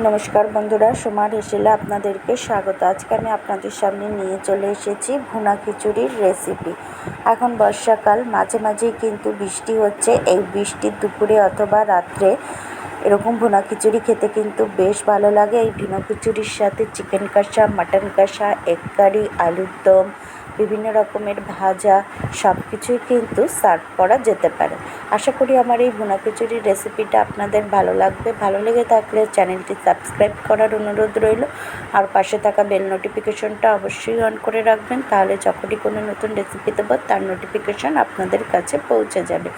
নমস্কার বন্ধুরা সোমার হেসেলে আপনাদেরকে স্বাগত। আজকে আমি আপনাদের সামনে নিয়ে চলে এসেছি ভুনা খিচুড়ির রেসিপি এখন বর্ষাকাল, মাঝে মাঝেই কিন্তু বৃষ্টি হচ্ছে। এই বৃষ্টির দুপুরে অথবা রাত্রে এরকম ভুনা খিচুড়ি খেতে কিন্তু বেশ ভালো লাগে। এই ভুনা খিচুড়ির সাথে চিকেন কষা, মাটন কষা, এগ কারি, আলুর দম বিভিন্ন রকমের ভাজা সব কিছুই কিন্তু সার্ভ করা যেতে পারে। আশা করি আমার এই ভুনা খিচুড়ির রেসিপিটা আপনাদের ভালো লাগবে। ভালো লেগে থাকলে চ্যানেলটি সাবস্ক্রাইব করার অনুরোধ রইল। আর পাশে থাকা বেল নোটিফিকেশনটা অবশ্যই অন করে রাখবেন। তাহলে যখনই কোনো নতুন রেসিপি দেবো, তার নোটিফিকেশান আপনাদের কাছে পৌঁছে যাবে।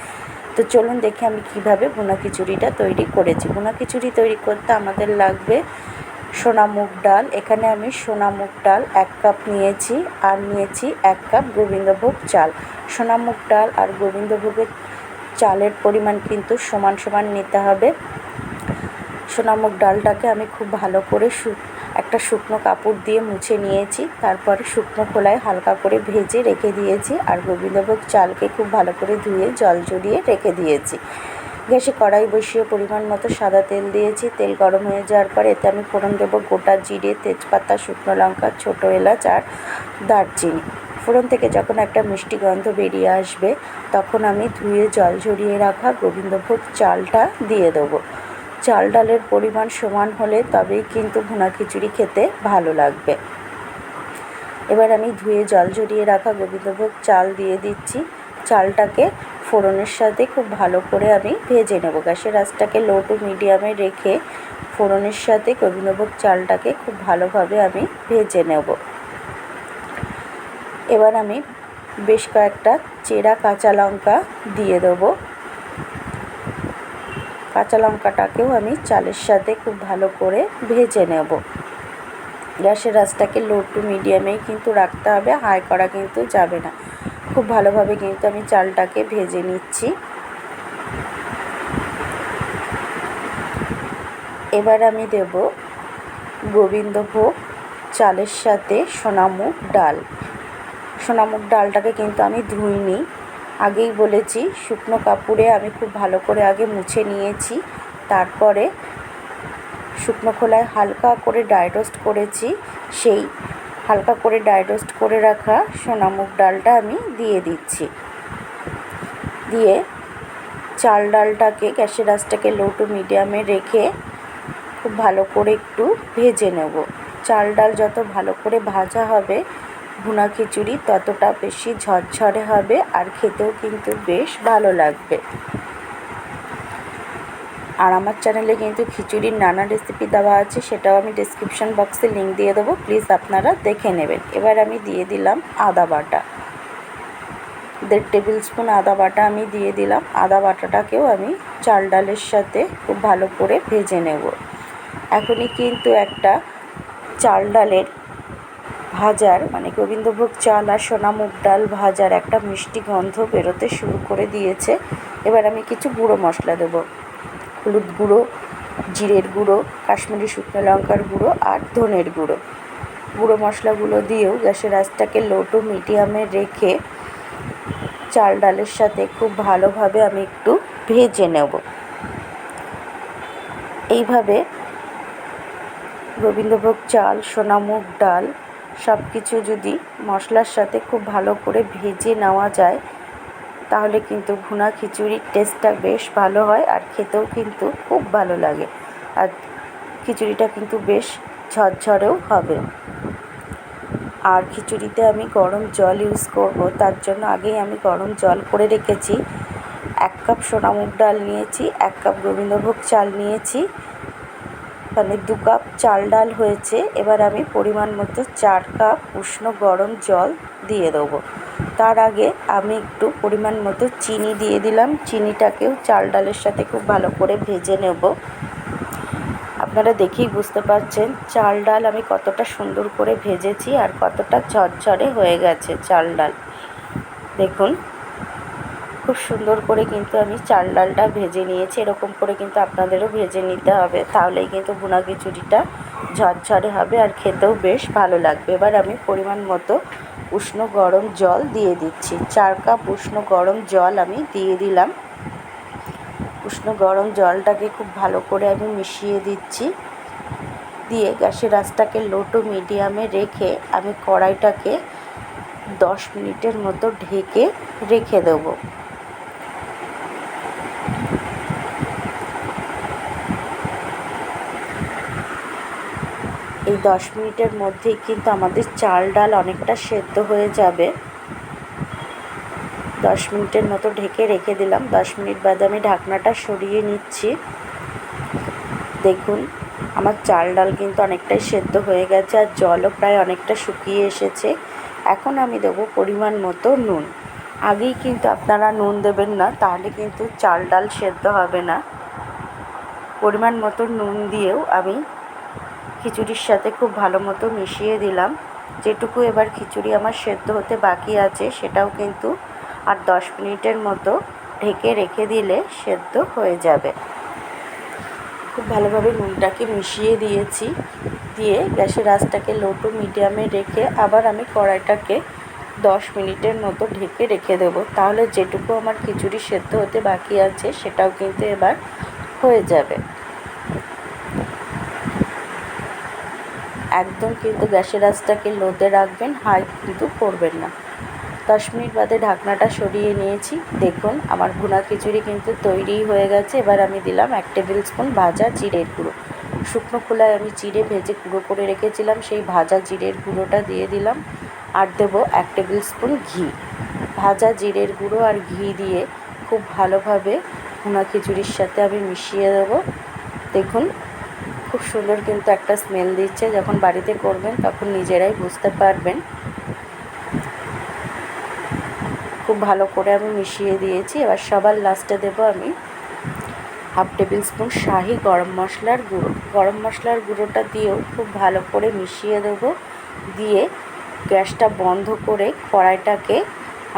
তো চলুন দেখি আমি কীভাবে ভুনা খিচুড়িটা তৈরি করেছি। ভুনা খিচুড়ি তৈরি করতে আমাদের লাগবে সোনা মুগ ডাল। এখানে আমি সোনা মুগ ডাল এক কাপ নিয়েছি আর নিয়েছি এক কাপ গোবিন্দভোগ চাল। সোনা মুগ ডাল আর গোবিন্দভোগের চালের পরিমাণ কিন্তু সমান সমান নিতে হবে। সোনা মুগ ডালটাকে আমি খুব ভালো করে একটা শুকনো কাপড় দিয়ে মুছে নিয়েছি। তারপরে শুকনো খোলায় হালকা করে ভেজে রেখে দিয়েছি আর গোবিন্দভোগ চালকে খুব ভালো করে ধুয়ে জল জড়িয়ে রেখে দিয়েছি। গ্যাসে কড়াই বসিয়ে পরিমাণ মতো সাদা তেল দিয়েছি। তেল গরম হয়ে যাওয়ার পর এতে আমি ফোড়ন দেবো গোটা জিরে, তেজপাতা, শুকনো লঙ্কা, ছোটো এলাচ আর দারচিনি। ফোড়ন থেকে যখন একটা মিষ্টি গন্ধ বেরিয়ে আসবে, তখন আমি ধুয়ে জল ঝরিয়ে রাখা গোবিন্দভোগ চালটা দিয়ে দেবো। চাল ডালের পরিমাণ সমান হলে তবেই কিন্তু ভুনা খিচুড়ি খেতে ভালো লাগবে। এবার আমি ধুয়ে জল ঝরিয়ে রাখা গোবিন্দভোগ চাল দিয়ে দিচ্ছি। চালটাকে ফোড়নের সাথে খুব ভালো করে আমি ভেজে নেব। গ্যাসের আঁচটাকে লো টু মিডিয়ামে রেখে ফোড়নের সাথে গোবিন্দভোগ চালটাকে খুব ভালোভাবে আমি ভেজে নেব। এবার আমি বেশ কয়েকটা চেরা কাঁচা লঙ্কা দিয়ে দেবো। কাঁচা লঙ্কাটাকেও আমি চালের সাথে খুব ভালো করে ভেজে নেব। গ্যাসের আঁচটাকে লো টু মিডিয়ামেই কিন্তু রাখতে হবে হাই করা কিন্তু যাবে না। খুব ভালোভাবে কিন্তু আমি চালটাকে ভেজে নিচ্ছি। এবার আমি দেব গোবিন্দভোগ চালের সাথে সোনামুগ ডাল। সোনামুগ ডালটাকে কিন্তু আমি ধুইনি। আগেই বলেছি, শুকনো কাপড়ে আমি খুব ভালো করে আগে মুছে নিয়েছি। তারপরে শুকনো খোলায় হালকা করে ড্রাই রোস্ট করেছি। সেই হালকা করে ড্রাই করে রাখা সোনামুগ ডালটা আমি দিয়ে দিচ্ছি। দিয়ে চাল ডালটাকে, গ্যাসের আঁচটাকে লো টু মিডিয়ামে রেখে খুব ভালো করে একটু ভেজে নেব। চাল ডাল যত ভালো করে ভাজা হবে, ভুনা খিচুড়ি ততটা বেশি ঝরঝরে হবে আর খেতেও কিন্তু বেশ ভালো লাগবে। আর আমার চ্যানেলে কিন্তু খিচুড়ির নানা রেসিপি দেওয়া আছে, সেটাও আমি ডিসক্রিপশান বক্সে লিঙ্ক দিয়ে দেবো। প্লিজ আপনারা দেখে নেবেন। এবার আমি দিয়ে দিলাম আদা বাটা। দেড় টেবিল স্পুন আদা বাটা আমি দিয়ে দিলাম। আদা বাটাটাকেও আমি চাল ডালের সাথে খুব ভালো করে ভেজে নেব। এখনই কিন্তু একটা চাল ডালের ভাজার মানে গোবিন্দভোগ চাল আর সোনা মুগ ডাল ভাজার একটা মিষ্টি গন্ধ বেরোতে শুরু করে দিয়েছে। এবার আমি কিছু গুঁড়ো মশলা দেবো। হলুদ গুঁড়ো, জিরের গুঁড়ো, কাশ্মীরি শুকনো লঙ্কার গুঁড়ো আর ধনের গুঁড়ো। গুঁড়ো মশলাগুলো দিয়েও গ্যাসের আঁচটাকে লো টু মিডিয়ামে রেখে চাল ডালের সাথে খুব ভালোভাবে আমি একটু ভেজে নেব। এইভাবে গোবিন্দভোগ চাল, সোনামুগ ডাল সব কিছু যদি মশলার সাথে খুব ভালো করে ভেজে নেওয়া যায় তাহলে কিন্তু ভুনা খিচুড়ির টেস্টটা বেশ ভালো হয় আর খেতেও কিন্তু খুব ভালো লাগে। আর খিচুড়িটা কিন্তু বেশ ঝরঝরেও হবে। আর খিচুড়িতে আমি গরম জল ইউজ করব, তার জন্য আগেই আমি গরম জল করে রেখেছি। এক কাপ সোনামুগ ডাল নিয়েছি, এক কাপ গোবিন্দভোগ চাল নিয়েছি। মানে দু কাপ চাল ডাল হয়েছে, এবার আমি পরিমাণ মতো চার কাপ উষ্ণ গরম জল দিয়ে দেবো। তার আগে আমি একটু পরিমাণ মতো চিনি দিয়ে দিলাম। চিনিটাকেও চাল ডালের সাথে খুব ভালো করে ভেজে নেব। আপনারা দেখেই বুঝতে পারছেন চাল ডাল আমি কতটা সুন্দর করে ভেজেছি আর কতটা ঝরঝরে হয়ে গেছে চাল ডাল। দেখুন, খুব সুন্দর করে কিন্তু আমি চাল ডালটা ভেজে নিয়েছি। এরকম করে কিন্তু আপনাদেরও ভেজে নিতে হবে। তাহলেই কিন্তু ভুনা খিচুড়িটা ঝরঝরে হবে আর খেতেও বেশ ভালো লাগবে। এবার আমি পরিমাণ মতো উষ্ণ গরম জল দিয়ে দিচ্ছি। চার কাপ উষ্ণ গরম জল আমি দিয়ে দিলাম। উষ্ণ গরম জলটাকে খুব ভালো করে আমি মিশিয়ে দিচ্ছি। দিয়ে গ্যাসের আঁচটাকে লো টু মিডিয়ামে রেখে আমি কড়াইটাকে দশ মিনিটের মতো ঢেকে রেখে দেবো। এই দশ মিনিটের মধ্যেই কিন্তু আমাদের চাল ডাল অনেকটা সেদ্ধ হয়ে যাবে। দশ মিনিটের মতো ঢেকে রেখে দিলাম। দশ মিনিট বাদে আমি ঢাকনাটা সরিয়ে নিচ্ছি। দেখুন, আমার চাল ডাল কিন্তু অনেকটাই সেদ্ধ হয়ে গেছে আর জলও প্রায় অনেকটা শুকিয়ে এসেছে। এখন আমি দেবো পরিমাণ মতো নুন। আগেই কিন্তু আপনারা নুন দেবেন না, তাহলে কিন্তু চাল ডাল সেদ্ধ হবে না। পরিমাণ মতো নুন দিয়েও আমি খিচুড়ির সাথে খুব ভালো মতো মিশিয়ে দিলাম। যেটুকু এবার খিচুড়ি আমার সেদ্ধ হতে বাকি আছে, সেটাও কিন্তু আর দশ মিনিটের মতো ঢেকে রেখে দিলে সেদ্ধ হয়ে যাবে। খুব ভালোভাবে নুনটাকে মিশিয়ে দিয়েছি। দিয়ে গ্যাসের আঁচটাকে লো টু মিডিয়ামে রেখে আবার আমি কড়াইটাকে দশ মিনিটের মতো ঢেকে রেখে দেবো। তাহলে যেটুকু আমার খিচুড়ি সেদ্ধ হতে বাকি আছে, সেটাও কিন্তু এবার হয়ে যাবে। একদম কিন্তু গ্যাসের আঁচটাকে লোতে রাখবেন, হাই কিন্তু করবেন না। দশ মিনিট বাদে ঢাকনাটা সরিয়ে নিয়েছি। দেখুন, আমার ভুনা খিচুড়ি কিন্তু তৈরি হয়ে গেছে। এবার আমি দিলাম এক টেবিল স্পুন ভাজা জিরের গুঁড়ো। শুকনো খোলায় আমি চিড়ে ভেজে গুঁড়ো করে রেখেছিলাম। সেই ভাজা জিরের গুঁড়োটা দিয়ে দিলাম। আর দেবো এক টেবিল স্পুন ঘি। ভাজা জিরের গুঁড়ো আর ঘি দিয়ে খুব ভালোভাবে ভুনা খিচুড়ির সাথে আমি মিশিয়ে দেবো। দেখুন খুব সুন্দর কিন্তু একটা স্মেল দিচ্ছে। যখন বাড়িতে করবেন তখন নিজেরাই বুঝতে পারবেন। খুব ভালো করে আমি মিশিয়ে দিয়েছি। এবার সবার লাস্টে দেবো আমি হাফ টেবিল স্পুন শাহি গরম মশলার গুঁড়ো। গরম মশলার গুঁড়োটা দিয়েও খুব ভালো করে মিশিয়ে দেবো। দিয়ে গ্যাসটা বন্ধ করে কড়াইটাকে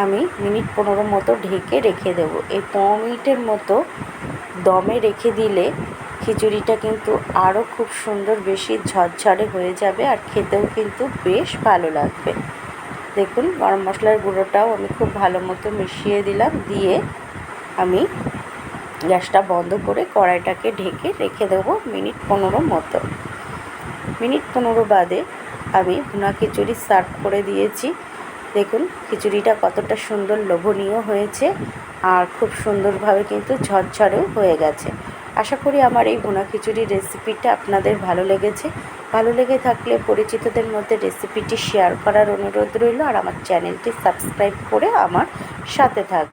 আমি মিনিট পনেরো মতো ঢেকে রেখে দেবো। এই পনেরো মিনিটের মতো দমে রেখে দিলে খিচুড়িটা কিন্তু আরও খুব সুন্দর, বেশি ঝরঝরে হয়ে যাবে আর খেতেও কিন্তু বেশ ভালো লাগবে। দেখুন, গরম মশলার গুঁড়োটাও আমি খুব ভালো মতো মিশিয়ে দিলাম, দিয়ে আমি গ্যাসটা বন্ধ করে কড়াইটাকে ঢেকে রেখে দেবো মিনিট পনেরো মতো। মিনিট পনেরো বাদে আমি ভুনা খিচুড়ি সার্ভ করে দিয়েছি। দেখুন, খিচুড়িটা কতটা সুন্দর লোভনীয় হয়েছে আর খুব সুন্দরভাবে কিন্তু ঝরঝরেও হয়ে গেছে। আশা করি আমার এই ভুনা খিচুড়ির রেসিপিটা আপনাদের ভালো লেগেছে। ভালো লেগে থাকলে পরিচিতদের মধ্যে রেসিপিটি শেয়ার করার অনুরোধ রইল আর আমার চ্যানেলটি সাবস্ক্রাইব করে আমার সাথে থাক